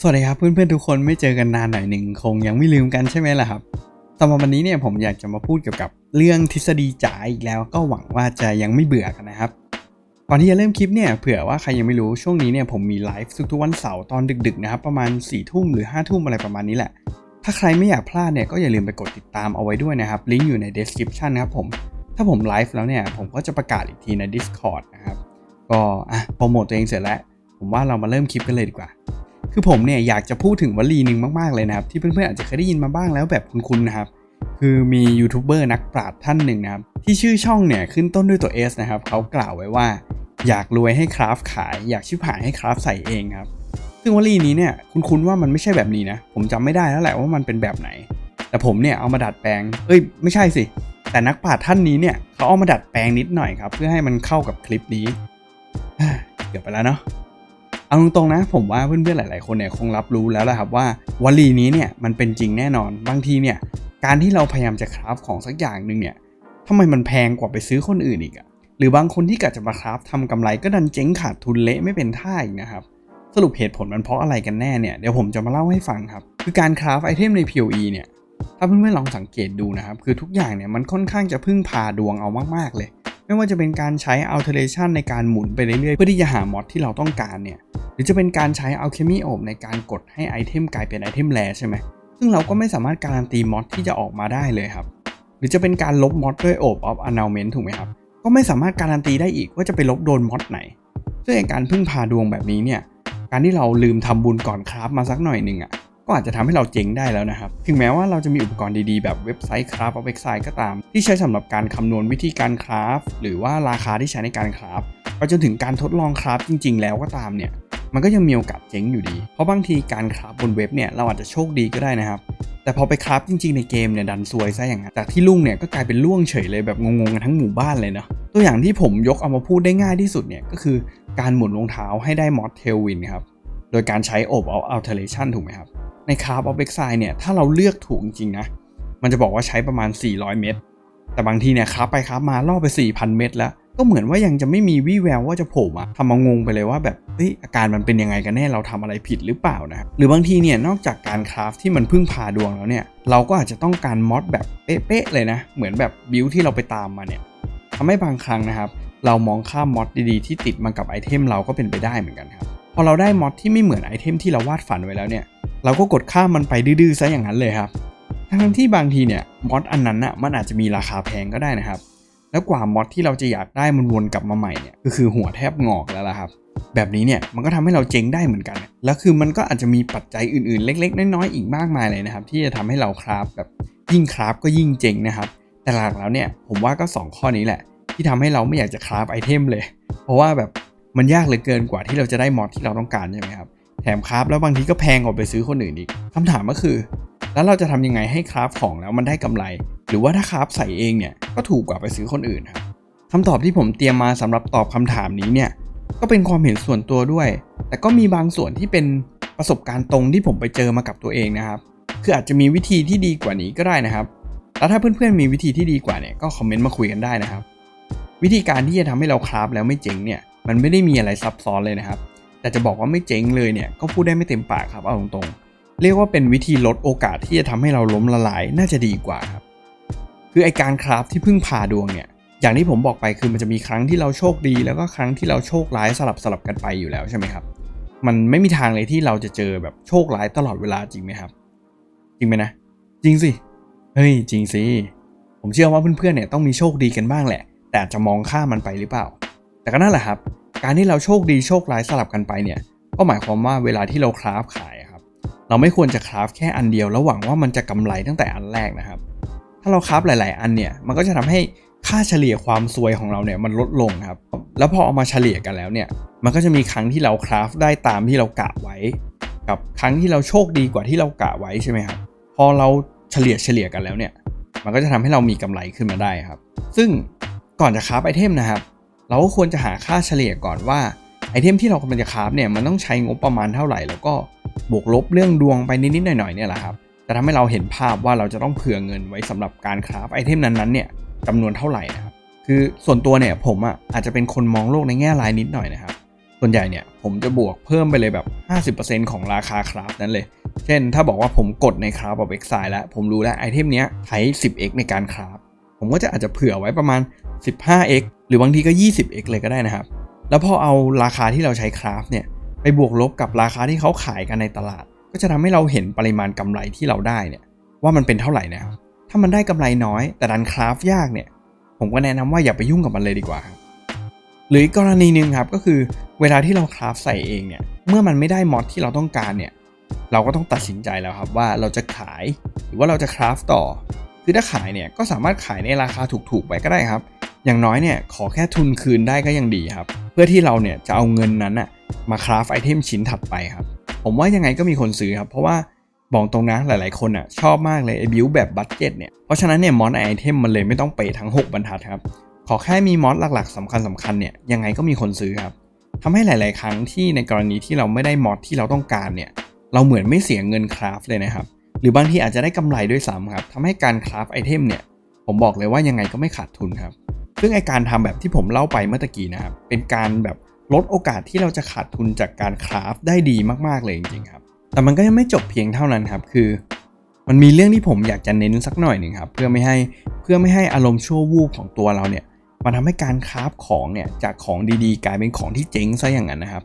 สวัสดีครับเพื่อนๆทุกคนไม่เจอกันนานหน่อยหนึ่งคงยังไม่ลืมกันใช่ไหมล่ะครับสำหรับวันนี้เนี่ยผมอยากจะมาพูดเกี่ยวกับเรื่องทฤษฎีจ๋าอีกแล้ว ก็หวังว่าจะยังไม่เบื่อกันนะครับก่อนที่จะเริ่มคลิปเนี่ยเผื่อว่าใครยังไม่รู้ช่วงนี้เนี่ยผมมีไลฟ์ทุกๆวันเสาร์ตอนดึกๆนะครับประมาณ4ี่ทุ่มหรือ5้าทุ่มอะไรประมาณนี้แหละ ถ้าใครไม่อยากพลาดเนี่ยก็อย่าลืมไปกดติดตามเอาไว้ด้วยนะครับลิงก์อยู่ใน description นะครับผมถ้าผมไลฟ์แล้วเนี่ยผมก็จะประกาศอีกทีใน Discord นะครับก็อะโปรโมทตัวเองเสร็จแล้ว ผมว่าเรามาเริ่มคลิปกันเลยดีกว่า คือผมเนี่ยอยากจะพูดถึงวลีหนึ่งมากๆเลยนะครับ ที่เพื่อนๆอาจจะเคยได้ยินมาบ้างแล้วแบบคุ้นๆนะครับ คือมียูทูบเบอร์นักปราชญ์ท่านหนึ่งนะครับ ที่ชื่อช่องเนี่ยขึ้นต้นด้วยตัว S นะครับเขากล่าวไว้ว่า อยากรวยให้คราฟขาย อยากชิบหายให้คราฟใส่เองครับ ซึ่งวลีนี้เนี่ยคุ้นๆว่ามันไม่ใช่แบบนี้นะ ผมจำไม่ได้แล้วแหละว่ามันเป็นแบบไหน แต่ผมเนี่ยเอามาดัดแปลง เอ้ยไม่ใช่สิ แต่นักปราชญ์ท่านนี้เนี่ยเขาเอามาดัดแปลงนิดหน่อยครับ เพื่อให้มันเข้ากับคลิปนี้เกือบไปแล้วเนาะ เอาตรงๆนะผมว่าเพื่อนๆหลาย ๆ คนเนี่ยคงรับรู้แล้วแหละครับว่าวลีนี้เนี่ยมันเป็นจริงแน่นอนบางทีเนี่ยการที่เราพยายามจะคราฟของสักอย่างหนึ่งเนี่ยทำไมมันแพงกว่าไปซื้อคนอื่นอีกอะหรือบางคนที่กะจะมาคราฟทำกำไรก็ดันเจ๊งขาดทุนเละไม่เป็นท่าอีกนะครับสรุปเหตุผลมันเพราะอะไรกันแน่เนี่ยเดี๋ยวผมจะมาเล่าให้ฟังครับคือการคราฟไอเทมใน PoE เนี่ยถ้าเพื่อนๆลองสังเกตดูนะครับคือทุกอย่างเนี่ยมันค่อนข้างจะพึ่งพาดวงเอามากๆเลย ไม่ว่าจะเป็นการใช้ alteration ในการหมุนไปเรื่อยๆ เพื่อที่จะหามอดที่เราต้องการเนี่ย หรือจะเป็นการใช้ alchemy อบในการกดให้ไอเทมกลายเป็นไอเทมแรใช่ไหม ซึ่งเราก็ไม่สามารถการันตีมอดที่จะออกมาได้เลยครับ หรือจะเป็นการลบมอดด้วย orb of annulment ถูกไหมครับ ก็ไม่สามารถการันตีได้อีกว่าจะไปลบโดนมอดไหน ซึ่งไอ้การพึ่งพาดวงแบบนี้เนี่ย การที่เราลืมทำบุญก่อนคราฟมาสักหน่อยหนึ่งอะ ก็อาจจะทำให้เราเจ๊งได้แล้วนะครับ ถึงแม้ว่าเราจะมีอุปกรณ์ดีๆ แบบเว็บไซต์ Craft of Exile ก็ตาม ที่ใช้สำหรับการคำนวณวิธีการคราฟ หรือว่าราคาที่ใช้ในการคราฟไปจนถึงการทดลองคราฟจริง ๆ แล้วก็ตามเนี่ยมันก็ยังมีโอกาสเจ๊งอยู่ดี เพราะบางทีการคราฟบนเว็บเนี่ยเราอาจจะโชคดีก็ได้นะครับ แต่พอไปคราฟจริง ๆ ในเกมเนี่ยดันซวยซะอย่างนั้นจากที่ลุ่งเนี่ยก็กลายเป็นล่วงเฉยเลยแบบงงๆกันทั้งหมู่บ้านเลยเนาะ ตัวอย่างที่ผมยกเอามาพูดได้ง่ายที่สุดเนี่ยก็คือการหมุนรองเท้าให้ได้มอดเทลวินครับ โดยการใช้อบเอา alteration ถูกไหมครับ ใน Craft of Exile เนี่ยถ้าเราเลือกถูกจริงๆนะ มันจะบอกว่าใช้ประมาณ 400 เมตร แต่บางทีเนี่ยคราฟไปคราฟมาล่อไป 4,000 เมตรแล้ว ก็เหมือนว่ายังจะไม่มีวี่แววว่าจะโผล่มาทำมางงไปเลยว่าแบบเฮ้ยอาการมันเป็นยังไงกันแน่เราทำอะไรผิดหรือเปล่านะหรือบางทีเนี่ยนอกจากการคราฟที่มันพึ่งพาดวงแล้วเนี่ยเราก็อาจจะต้องการมอดแบบเป๊ะๆเลยนะ เหมือนแบบบิวที่เราไปตามมาเนี่ยทำให้บางครั้งนะครับเรามองข้ามมอดดีๆที่ติดมากับไอเทมเราก็เป็นไปได้เหมือนกันครับพอเราได้มอดที่ไม่เหมือนไอเทมที่เราวาดฝันไว้แล้วเนี่ย เราก็กดข้ามมันไปดื้อๆซะอย่างนั้นเลยครับทั้งที่บางทีเนี่ยมอดอันนั้นน่ะมันอาจจะมีราคาแพงก็ได้นะครับ แล้วกว่ามอดที่เราจะอยากได้มันวนกลับมาใหม่เนี่ยก็คือหัวแทบงอกแล้วล่ะครับ แบบนี้เนี่ยมันก็ทำให้เราเจ๊งได้เหมือนกัน แล้วคือมันก็อาจจะมีปัจจัยอื่นๆ เล็ก ๆ น้อยๆอีกมากมายเลยนะครับ ที่จะทำให้เราคราฟแบบยิ่งคราฟก็ยิ่งเจ๊งนะครับแต่หลักแล้วเนี่ยผมว่าก็ 2 ข้อนี้แหละ ที่ทำให้เราไม่อยากจะคราฟไอเทมเลย เพราะว่าแบบมันยากเหลือเกินกว่าที่เราจะได้มอดที่เราต้องการใช่ไหมครับ แถมคราฟแล้วบางทีก็แพงกว่าไปซื้อคนอื่นอีกคำถามก็คือ แล้วเราจะทำยังไงให้คราฟของแล้วมันได้กำไร หรือว่าถ้าคราฟใส่เองเนี่ยก็ถูกกว่าไปซื้อคนอื่นครับคำตอบที่ผมเตรียมมาสำหรับตอบคำถามนี้เนี่ยก็เป็นความเห็นส่วนตัวด้วย แต่ก็มีบางส่วนที่เป็นประสบการณ์ตรงที่ผมไปเจอมากับตัวเองนะครับ คืออาจจะมีวิธีที่ดีกว่านี้ก็ได้นะครับ แล้วถ้าเพื่อนๆมีวิธีที่ดีกว่าเนี่ยก็คอมเมนต์มาคุยกันได้นะครับ วิธีการที่จะทำให้เราคราฟแล้วไม่เจ๊งเนี่ย มันไม่ได้มีอะไรซับซ้อนเลยนะครับ แต่จะบอกว่าไม่เจ๊งเลยเนี่ยก็พูดได้ไม่เต็มปากครับเอาตรงๆ เรียกว่าเป็นวิธีลดโอกาสที่จะทำให้เราล้มละลายน่าจะดีกว่าครับ คือไอการคราฟที่พึ่งพาดวงเนี่ยอย่างที่ผมบอกไปคือมันจะมีครั้งที่เราโชคดี แล้วก็ครั้งที่เราโชคร้ายสลับสลับกันไปอยู่แล้วใช่ไหมครับ มันไม่มีทางเลยที่เราจะเจอแบบโชคร้ายตลอดเวลาจริงไหมครับ จริงไหมนะจริงสิเฮ้ยจริงสิผมเชื่อว่าเพื่อนๆเนี่ยต้องมีโชคดีกันบ้างแหละ แต่จะมองข้ามมันไปหรือเปล่า แต่ก็นั่นแหละครับ การที่เราโชคดีโชคร้ายสลับกันไปเนี่ยก็หมายความว่าเวลาที่เราคราฟขายครับเราไม่ควรจะคราฟแค่อันเดียวแล้วหวังว่ามันจะกำไรตั้งแต่อันแรกนะครับ ถ้าเราคราฟหลาย ๆ อันเนี่ยมันก็จะทำให้ค่าเฉลี่ยความซวยของเราเนี่ยมันลดลงครับ แล้วพอเอามาเฉลี่ยกันแล้วเนี่ยมันก็จะมีครั้งที่เราคราฟได้ตามที่เรากะไว้ กับครั้งที่เราโชคดีกว่าที่เรากะไว้ใช่ไหมครับพอเราเฉลี่ยเฉลี่ยกันแล้วเนี่ยมันก็จะทำให้เรามีกำไรขึ้นมาได้ครับ ซึ่งก่อนจะคราฟไอเทมนะครับ เราก็ควรจะหาค่าเฉลี่ยก่อนว่าไอเทมที่เรากำลังจะคราฟเนี่ยมันต้องใช้งบประมาณเท่าไหร่ แล้วก็บวกลบเรื่องดวงไปนิดๆหน่อยๆเนี่ยแหละครับจะทำให้เราเห็นภาพว่าเราจะต้องเผื่อเงินไว้สำหรับการคราฟไอเทมนั้นๆเนี่ยจำนวนเท่าไหร่นะครับคือส่วนตัวเนี่ยผมอะอาจจะเป็นคนมองโลกในแง่ร้ายนิดหน่อยนะครับส่วนใหญ่เนี่ยผมจะบวกเพิ่มไปเลยแบบ 50%ของราคาคราฟนั้นเลย เช่น ถ้าบอกว่าผมกดในคราฟแบบ x ไแล้วผมรู้แล้วไอเทมเนี้ยใช้ 10x ในการคราฟผมก็จะอาจจะเผื่อไว้ประมาณ 15x หรือบางทีก็ 20x เลยก็ได้นะครับ แล้วพอเอาราคาที่เราใช้คราฟเนี่ยไปบวกลบกับราคาที่เขาขายกันในตลาด ก็จะทำให้เราเห็นปริมาณกำไรที่เราได้เนี่ยว่ามันเป็นเท่าไหร่นะครับถ้ามันได้กำไรน้อยแต่ดันคราฟยากเนี่ย ผมก็แนะนำว่าอย่าไปยุ่งกับมันเลยดีกว่า หรืออีกกรณีหนึ่งครับก็คือเวลาที่เราคราฟใส่เองเนี่ยเมื่อมันไม่ได้มอดที่เราต้องการเนี่ยเราก็ต้องตัดสินใจแล้วครับว่าเราจะขายหรือว่าเราจะคราฟต่อ คือถ้าขายเนี่ยก็สามารถขายในราคาถูกๆไปก็ได้ครับ อย่างน้อยเนี่ยขอแค่ทุนคืนได้ก็ยังดีครับ เพื่อที่เราเนี่ยจะเอาเงินนั้นอะมาคราฟไอเทมชิ้นถัดไปครับ ผมว่ายังไงก็มีคนซื้อครับ เพราะว่าบอกตรงนะหลายๆคนอะชอบมากเลยไอบิวแบบบัตเจ็ตเนี่ย เพราะฉะนั้นเนี่ยมอสไอเทมมันเลยไม่ต้องเปทั้ง 6 บรรทัดครับ ขอแค่มีมอสหลักๆสำคัญสำคัญเนี่ยยังไงก็มีคนซื้อครับทำให้หลาย ๆ ครั้งที่ในกรณีที่เราไม่ได้มอสที่เราต้องการเนี่ยเราเหมือนไม่เสียเงินคราฟเลยนะครับหรือบางทีอาจจะได้กำไรด้วยซ้ำครับทำให้การคราฟไอเทมเนี่ยผมบอกเลยว่ายังไงก็ไม่ขาดทุนครับ ซึ่งไอการทำแบบที่ผมเล่าไปเมื่อกี้นะครับ เป็นการแบบลดโอกาสที่เราจะขาดทุนจากการคราฟได้ดีมากๆเลยจริงๆครับ แต่มันก็ยังไม่จบเพียงเท่านั้นครับ คือ มันมีเรื่องที่ผมอยากจะเน้นสักหน่อยหนึ่งครับ เพื่อไม่ให้เพื่อไม่ให้อารมณ์ชั่ววูบของตัวเราเนี่ยมันทำให้การคราฟของเนี่ยจากของดีๆ กลายเป็นของที่เจ๊งซะอย่างนั้นนะครับ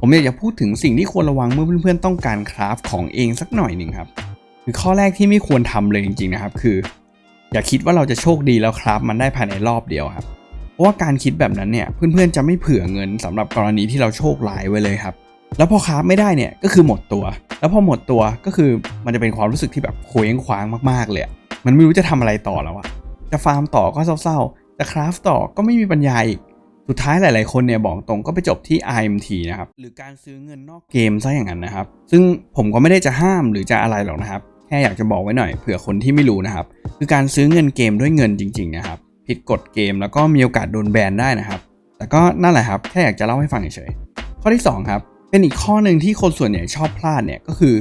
ผมอยากจะพูดถึงสิ่งที่ควรระวังเมื่อเพื่อนๆต้องการคราฟของเองสักหน่อยหนึ่งครับคือข้อแรกที่ไม่ควรทำเลยจริงๆนะครับ คือ อย่าคิดว่าเราจะโชคดีแล้วคราฟมันได้ภายในรอบเดียวครับเพราะว่าการคิดแบบนั้นเนี่ยเพื่อนๆจะไม่เผื่อเงินสำหรับกรณีที่เราโชคร้ายไว้เลยครับ แล้วพอคราฟไม่ได้เนี่ยก็คือหมดตัว แล้วพอหมดตัวก็คือมันจะเป็นความรู้สึกที่แบบเคว้งคว้างมากๆเลยมันไม่รู้จะทำอะไรต่อแล้วอะจะฟาร์มต่อก็เศร้าๆจะคราฟต่อก็ไม่มีปัญญาอีกสุดท้ายหลาย ๆ คนเนี่ยบอกตรงก็ไปจบที่ IMT นะครับหรือการซื้อเงินนอกเกมซะอย่างนั้นนะครับ ซึ่งผมก็ไม่ได้จะห้ามหรือจะอะไรหรอกนะครับ แค่อยากจะบอกไว้หน่อยเผื่อคนที่ไม่รู้นะครับ คือการซื้อเงินเกมด้วยเงินจริง ๆ นะครับ ผิดกฎเกมแล้วก็มีโอกาสโดนแบนได้นะครับ แต่ก็นั่นแหละครับแค่อยากจะเล่าให้ฟังเฉยๆข้อที่สองครับเป็นอีกข้อหนึ่งที่คนส่วนใหญ่ชอบพลาดเนี่ยก็คือ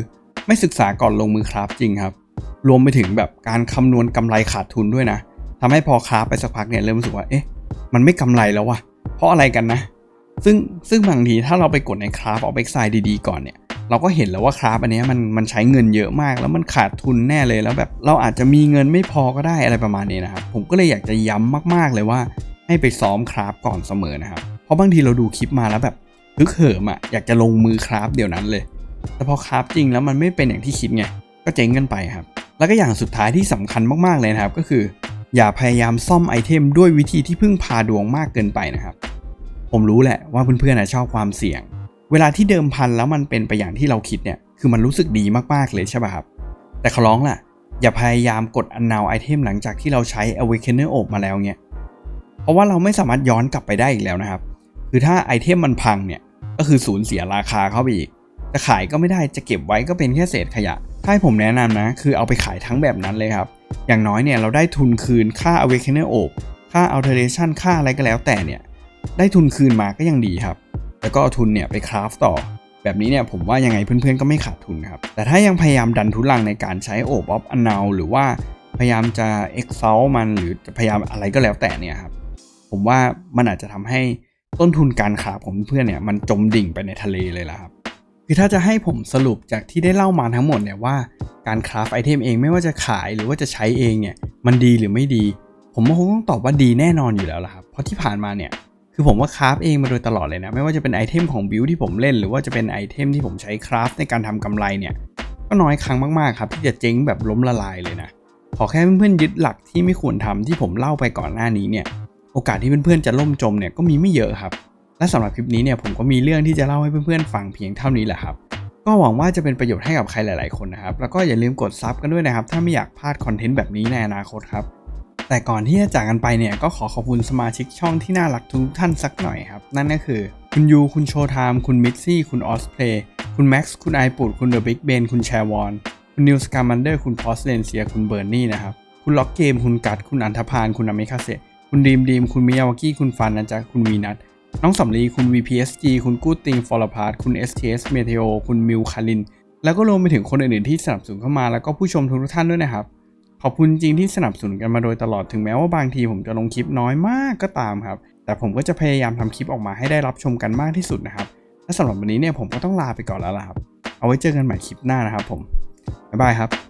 ไม่ศึกษาก่อนลงมือคราฟจริงครับ รวมไปถึงแบบการคำนวณกำไรขาดทุนด้วยนะทำให้พอคราฟไปสักพักเนี่ยเริ่มรู้สึกว่าเอ๊ะมันไม่กำไรแล้ววะเพราะอะไรกันนะ ซึ่งซึ่งบางทีถ้าเราไปกดในคราฟเอาเอ็กไซด์ดีๆก่อนเนี่ย เราก็เห็นแล้วว่าคราฟอันนี้มันมันใช้เงินเยอะมาก แล้วมันขาดทุนแน่เลยแล้วแบบเราอาจจะมีเงินไม่พอก็ได้อะไรประมาณนี้นะครับผมก็เลยอยากจะย้ำมากๆเลยว่า ให้ไปซ้อมคราฟก่อนเสมอนะครับเพราะบางทีเราดูคลิปมาแล้วแบบฮึกเหิมอะอยากจะลงมือคราฟเดี๋ยวนั้นเลย แต่พอคราฟจริงแล้วมันไม่เป็นอย่างที่คิดไงก็เจ๊งกันไปครับ แล้วก็อย่างสุดท้ายที่สำคัญมากๆเลยนะครับ ก็คือ อย่าพยายามซ่อมไอเทมด้วยวิธีที่พึ่งพาดวงมากเกินไปนะครับ ผมรู้แหละว่าเพื่อนๆชอบความเสี่ยง เวลาที่เดิมพันแล้วมันเป็นไปอย่างที่เราคิดเนี่ยคือมันรู้สึกดีมากๆเลยใช่ป่ะครับ แต่ขอร้องล่ะ อย่าพยายามกดอันนาวไอเทมหลังจากที่เราใช้ Awakener Orb มาแล้วเนี่ยเพราะว่าเราไม่สามารถย้อนกลับไปได้อีกแล้วนะครับ คือถ้าไอเทมมันพังเนี่ยก็คือสูญเสียราคาเข้าไปอีกจะขายก็ไม่ได้จะเก็บไว้ก็เป็นแค่เศษขยะ ถ้าให้ผมแนะนำนะ คือเอาไปขายทั้งแบบนั้นเลยครับ อย่างน้อยเนี่ยเราได้ทุนคืนค่า Awakener Orb ค่า Alteration ค่าอะไรก็แล้วแต่เนี่ยได้ทุนคืนมาก็ยังดีครับ แล้วก็เอาทุนเนี่ยไปคราฟต่อ แบบนี้เนี่ยผมว่ายังไงเพื่อนๆก็ไม่ขาดทุนครับ แต่ถ้ายังพยายามดันทุลังในการใช้โอบออฟอนนาหรือว่าพยายามจะ exalt มันหรือจะพยายามอะไรก็แล้วแต่เนี่ยครับ ผมว่ามันอาจจะทำให้ต้นทุนการคราของเพื่อนๆเนี่ยมันจมดิ่งไปในทะเลเลยล่ะครับ คือถ้าจะให้ผมสรุปจากที่ได้เล่ามาทั้งหมดเนี่ยว่าการคราฟไอเทมเองไม่ว่าจะขายหรือว่าจะใช้เองเนี่ยมันดีหรือไม่ดี ผมก็คงต้องตอบว่าดีแน่นอนอยู่แล้วล่ะครับ เพราะที่ผ่านมาเนี่ย คือผมว่าคราฟเองมาโดยตลอดเลยนะ ไม่ว่าจะเป็นไอเทมของบิวที่ผมเล่น หรือว่าจะเป็นไอเทมที่ผมใช้คราฟในการทำกำไรเนี่ย ก็น้อยครั้งมากๆครับ ที่จะเจ๊งแบบล้มละลายเลยนะ ขอแค่เพื่อนๆยึดหลักที่ไม่ควรทำที่ผมเล่าไปก่อนหน้านี้เนี่ย โอกาสที่เพื่อนๆจะล่มจมเนี่ยก็มีไม่เยอะครับ และสำหรับคลิปนี้เนี่ยผมก็มีเรื่องที่จะเล่าให้เพื่อนๆฟังเพียงเท่านี้แหละครับก็หวังว่าจะเป็นประโยชน์ให้กับใครหลาย ๆ คนนะครับ แล้วก็อย่าลืมกดซับกันด้วยนะครับ ถ้าไม่อยากพลาดคอนเทนต์แบบนี้ในอนาคตครับ แต่ก่อนที่จะจากกันไปเนี่ยก็ขอขอบคุณสมาชิกช่องที่น่ารักทุกท่านสักหน่อยครับ นั่นก็คือ คุณยู คุณโชไทม์คุณมิกซี่ คุณออสเพลย์คุณแม็กซ์ คุณไอปุดคุณเดอะบิ๊กเบนคุณแชร์วอนคุณนิวสกามันเดอร์ คุณพอสเลนเซีย คุณเบอร์นี่นะครับ คุณล็อกเกม คุณกัด คุณอันธพาลคุณอเมคาเซคุณดีมดีม คุณมิยาวากิคุณฟันนะจ๊ะคุณวีนัทน้องสำลี คุณ VPSG คุณกู้ติงฟอลพาร์ตคุณ STS Meteo คุณมิวคาริน แล้วก็รวมไปถึงคนอื่นๆที่สนับสนุนเข้ามาแล้วก็ผู้ชมทุกท่านด้วยนะครับ ขอบคุณจริงที่สนับสนุนกันมาโดยตลอดถึงแม้ว่าบางทีผมจะลงคลิปน้อยมากก็ตามครับ แต่ผมก็จะพยายามทำคลิปออกมาให้ได้รับชมกันมากที่สุดนะครับ และสำหรับวันนี้เนี่ยผมก็ต้องลาไปก่อนแล้วล่ะครับ เอาไว้เจอกันใหม่คลิปหน้านะครับผมบ๊ายบายครับ